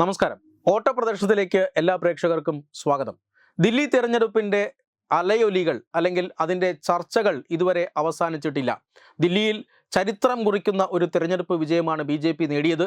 നമസ്കാരം. ഓട്ടപ്രദർശനത്തിലേക്ക് എല്ലാ പ്രേക്ഷകർക്കും സ്വാഗതം. ദില്ലി തെരഞ്ഞെടുപ്പിന്റെ അലയൊലികൾ അല്ലെങ്കിൽ അതിന്റെ ചർച്ചകൾ ഇതുവരെ അവസാനിച്ചിട്ടില്ല. ദില്ലിയിൽ ചരിത്രം കുറിക്കുന്ന ഒരു തെരഞ്ഞെടുപ്പ് വിജയമാണ് ബി ജെ പി നേടിയത്.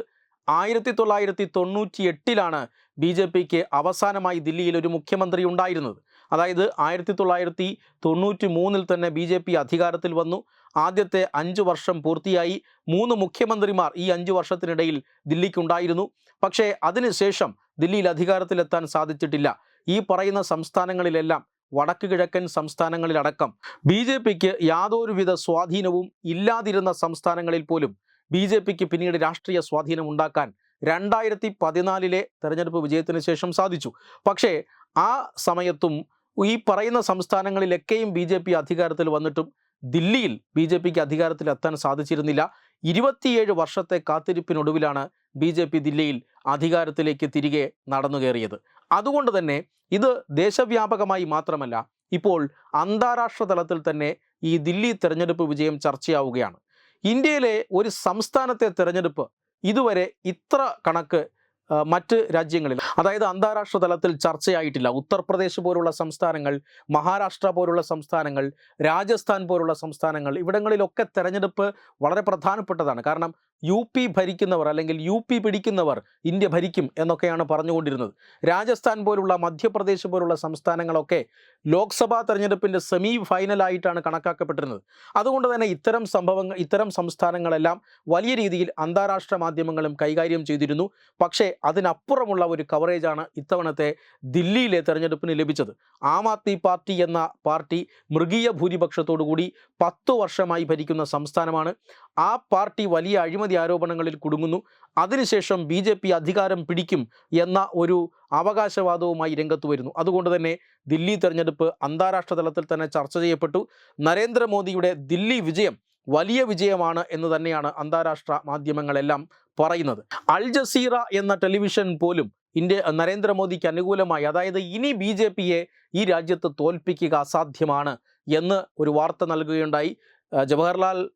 ആയിരത്തി തൊള്ളായിരത്തി തൊണ്ണൂറ്റി എട്ടിലാണ് ബി ജെ പിക്ക് അവസാനമായി ദില്ലിയിൽ ഒരു മുഖ്യമന്ത്രി ഉണ്ടായിരുന്നത്. അതായത് ആയിരത്തി തൊള്ളായിരത്തി തൊണ്ണൂറ്റി മൂന്നിൽ തന്നെ ബി ജെ പി അധികാരത്തിൽ വന്നു. ആദ്യത്തെ അഞ്ച് വർഷം പൂർത്തിയായി. മൂന്ന് മുഖ്യമന്ത്രിമാർ ഈ അഞ്ച് വർഷത്തിനിടയിൽ ദില്ലിക്കുണ്ടായിരുന്നു. പക്ഷേ അതിനുശേഷം ദില്ലിയിൽ അധികാരത്തിലെത്താൻ സാധിച്ചിട്ടില്ല. ഈ പറയുന്ന സംസ്ഥാനങ്ങളിലെല്ലാം വടക്ക് കിഴക്കൻ സംസ്ഥാനങ്ങളിലടക്കം ബി ജെ പിക്ക് യാതൊരുവിധ സ്വാധീനവും ഇല്ലാതിരുന്ന സംസ്ഥാനങ്ങളിൽ പോലും ബി ജെ പിക്ക് പിന്നീട് രാഷ്ട്രീയ സ്വാധീനം ഉണ്ടാക്കാൻ രണ്ടായിരത്തി പതിനാലിലെ തെരഞ്ഞെടുപ്പ് വിജയത്തിന് ശേഷം സാധിച്ചു. പക്ഷേ ആ സമയത്തും ഈ പറയുന്ന സംസ്ഥാനങ്ങളിലൊക്കെയും ബി ജെ പി അധികാരത്തിൽ വന്നിട്ടും ദില്ലിയിൽ ബി ജെ പിക്ക് അധികാരത്തിലെത്താൻ സാധിച്ചിരുന്നില്ല. ഇരുപത്തിയേഴ് വർഷത്തെ കാത്തിരിപ്പിനൊടുവിലാണ് ബി ജെ പി ദില്ലിയിൽ അധികാരത്തിലേക്ക് തിരികെ നടന്നു കയറിയത്. അതുകൊണ്ട് തന്നെ ഇത് ദേശവ്യാപകമായി മാത്രമല്ല ഇപ്പോൾ അന്താരാഷ്ട്ര തലത്തിൽ തന്നെ ഈ ദില്ലി തെരഞ്ഞെടുപ്പ് വിജയം ചർച്ചയാവുകയാണ്. ഇന്ത്യയിലെ ഒരു സംസ്ഥാനത്തെ തെരഞ്ഞെടുപ്പ് ഇതുവരെ ഇത്ര കണക്ക് മറ്റ് രാജ്യങ്ങളിൽ. അതായത് അന്താരാഷ്ട്ര തലത്തിൽ ചർച്ചയായിട്ടില്ല. ഉത്തർപ്രദേശ് പോലുള്ള സംസ്ഥാനങ്ങൾ മഹാരാഷ്ട്ര പോലുള്ള സംസ്ഥാനങ്ങൾ രാജസ്ഥാൻ പോലുള്ള സംസ്ഥാനങ്ങൾ ഇവിടങ്ങളിലൊക്കെ തെരഞ്ഞെടുപ്പ് വളരെ പ്രധാനപ്പെട്ടതാണ്. കാരണം യു പി ഭരിക്കുന്നവർ അല്ലെങ്കിൽ യു പി പിടിക്കുന്നവർ ഇന്ത്യ ഭരിക്കും എന്നൊക്കെയാണ് പറഞ്ഞുകൊണ്ടിരുന്നത്. രാജസ്ഥാൻ പോലുള്ള മധ്യപ്രദേശ് പോലുള്ള സംസ്ഥാനങ്ങളൊക്കെ ലോക്സഭാ തെരഞ്ഞെടുപ്പിന്റെ സെമി ഫൈനലായിട്ടാണ് കണക്കാക്കപ്പെട്ടിരുന്നത്. അതുകൊണ്ട് തന്നെ ഇത്തരം സംഭവങ്ങൾ ഇത്തരം സംസ്ഥാനങ്ങളെല്ലാം വലിയ രീതിയിൽ അന്താരാഷ്ട്ര മാധ്യമങ്ങളും കൈകാര്യം ചെയ്തിരുന്നു. പക്ഷേ അതിനപ്പുറമുള്ള ഒരു കവറേജാണ് ഇത്തവണത്തെ ദില്ലിയിലെ തെരഞ്ഞെടുപ്പിന് ലഭിച്ചത്. ആം ആദ്മി പാർട്ടി എന്ന പാർട്ടി മൃഗീയ ഭൂരിപക്ഷത്തോടുകൂടി പത്തു വർഷമായി ഭരിക്കുന്ന സംസ്ഥാനമാണ്. ആ പാർട്ടി വലിയ അഴിമതി ആരോപണങ്ങളിൽ കുടുങ്ങുന്നു. അതിനുശേഷം ബി ജെ പി അധികാരം പിടിക്കും എന്ന ഒരു അവകാശവാദവുമായി രംഗത്ത് വരുന്നു. അതുകൊണ്ട് തന്നെ ദില്ലി തെരഞ്ഞെടുപ്പ് അന്താരാഷ്ട്ര തലത്തിൽ തന്നെ ചർച്ച ചെയ്യപ്പെട്ടു. നരേന്ദ്രമോദിയുടെ ദില്ലി വിജയം വലിയ വിജയമാണ് എന്ന് തന്നെയാണ് അന്താരാഷ്ട്ര മാധ്യമങ്ങളെല്ലാം പറയുന്നത്. അൽ ജസീറ എന്ന ടെലിവിഷൻ പോലും ഇന്ത്യ നരേന്ദ്രമോദിക്ക് അനുകൂലമായി അതായത് ഇനി ബി ജെ പിയെ ഈ രാജ്യത്ത് തോൽപ്പിക്കുക അസാധ്യമാണ് എന്ന് ഒരു വാർത്ത നൽകുകയുണ്ടായി. ജവഹർലാൽ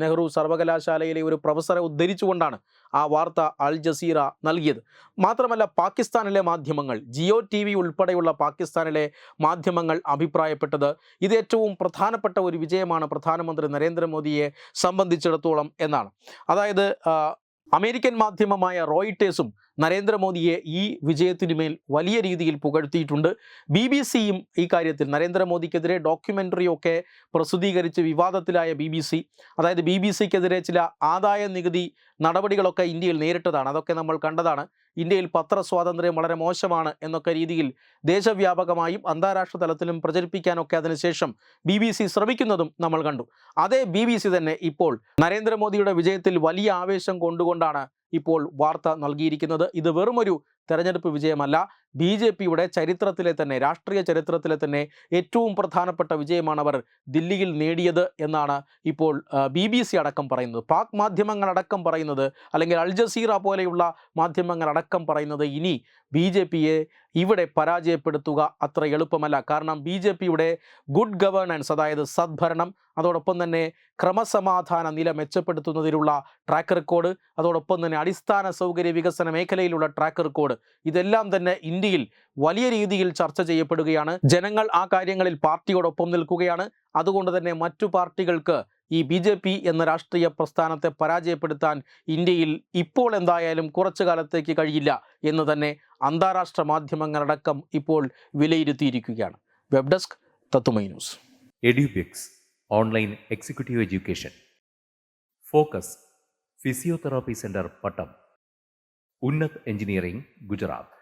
നെഹ്റു സർവകലാശാലയിലെ ഒരു പ്രൊഫസറെ ഉദ്ധരിച്ചുകൊണ്ടാണ് ആ വാർത്ത അൽ ജസീറ നൽകിയത്. മാത്രമല്ല പാകിസ്ഥാനിലെ മാധ്യമങ്ങൾ ജിയോ ടി വി ഉൾപ്പെടെയുള്ള പാകിസ്ഥാനിലെ മാധ്യമങ്ങൾ അഭിപ്രായപ്പെട്ടത് ഇത് ഏറ്റവും പ്രധാനപ്പെട്ട ഒരു വിജയമാണ് പ്രധാനമന്ത്രി നരേന്ദ്രമോദിയെ സംബന്ധിച്ചിടത്തോളം എന്നാണ്. അതായത് അമേരിക്കൻ മാധ്യമമായ റോയിട്ടേഴ്സും നരേന്ദ്രമോദിയെ ഈ വിജയത്തിനുമേൽ വലിയ രീതിയിൽ പുകഴ്ത്തിയിട്ടുണ്ട്. ബി ബി സിയും ഈ കാര്യത്തിൽ നരേന്ദ്രമോദിക്കെതിരെ ഡോക്യുമെന്ററിയൊക്കെ പ്രസിദ്ധീകരിച്ച് വിവാദത്തിലായ ബി ബി സി അതായത് ബി ബി സിക്കെതിരെ ചില ആദായ നികുതി നടപടികളൊക്കെ ഇന്ത്യയിൽ നേരിട്ടതാണ്. അതൊക്കെ നമ്മൾ കണ്ടതാണ്. ഇന്ത്യയിൽ പത്രസ്വാതന്ത്ര്യം വളരെ മോശമാണ് എന്നൊക്കെ രീതിയിൽ ദേശവ്യാപകമായും അന്താരാഷ്ട്ര തലത്തിലും പ്രചരിപ്പിക്കാനൊക്കെ അതിനുശേഷം ബി ബി സി ശ്രമിക്കുന്നതും നമ്മൾ കണ്ടു. അതേ ബി ബി സി തന്നെ ഇപ്പോൾ നരേന്ദ്രമോദിയുടെ വിജയത്തിൽ വലിയ ആവേശം കൊണ്ടുകൊണ്ടാണ് ഇപ്പോൾ വാർത്ത നൽകിയിരിക്കുന്നത് ഇത് വെറുമൊരു തെരഞ്ഞെടുപ്പ് വിജയമല്ല. ബി ജെ പിയുടെ ചരിത്രത്തിലെ തന്നെ രാഷ്ട്രീയ ചരിത്രത്തിലെ തന്നെ ഏറ്റവും പ്രധാനപ്പെട്ട വിജയമാണ് അവർ ദില്ലിയിൽ നേടിയത് എന്നാണ് ഇപ്പോൾ ബി ബി സി അടക്കം പറയുന്നത്. പാക് മാധ്യമങ്ങളടക്കം പറയുന്നത് അല്ലെങ്കിൽ അൽ ജസീറ പോലെയുള്ള മാധ്യമങ്ങളടക്കം പറയുന്നത് ഇനി ബി ജെ പിയെ ഇവിടെ പരാജയപ്പെടുത്തുക അത്ര എളുപ്പമല്ല. കാരണം ബി ജെ പിയുടെ ഗുഡ് ഗവേണൻസ് അതായത് സദ്ഭരണം അതോടൊപ്പം തന്നെ ക്രമസമാധാന നില മെച്ചപ്പെടുത്തുന്നതിലുള്ള ട്രാക്ക് റെക്കോർഡ് അതോടൊപ്പം തന്നെ അടിസ്ഥാന സൗകര്യ വികസന മേഖലയിലുള്ള ട്രാക്ക് റെക്കോർഡ് ഇതെല്ലാം തന്നെ ഇന്ത്യയിൽ വലിയ രീതിയിൽ ചർച്ച ചെയ്യപ്പെടുകയാണ്. ജനങ്ങൾ ആ കാര്യങ്ങളിൽ പാർട്ടിയോടൊപ്പം നിൽക്കുകയാണ്. അതുകൊണ്ട് തന്നെ മറ്റു പാർട്ടികൾക്ക് ഈ ബി ജെ പി എന്ന രാഷ്ട്രീയ പ്രസ്ഥാനത്തെ പരാജയപ്പെടുത്താൻ ഇന്ത്യയിൽ ഇപ്പോൾ എന്തായാലും കുറച്ചു കാലത്തേക്ക് കഴിയില്ല എന്ന് തന്നെ അന്താരാഷ്ട്ര മാധ്യമങ്ങളടക്കം ഇപ്പോൾ വിലയിരുത്തിയിരിക്കുകയാണ്. വെബ് ഡെസ്ക് തത്തുമൈ news. Edubix online executive education. Focus physiotherapy centre Pattom. Unnat engineering Gujarat.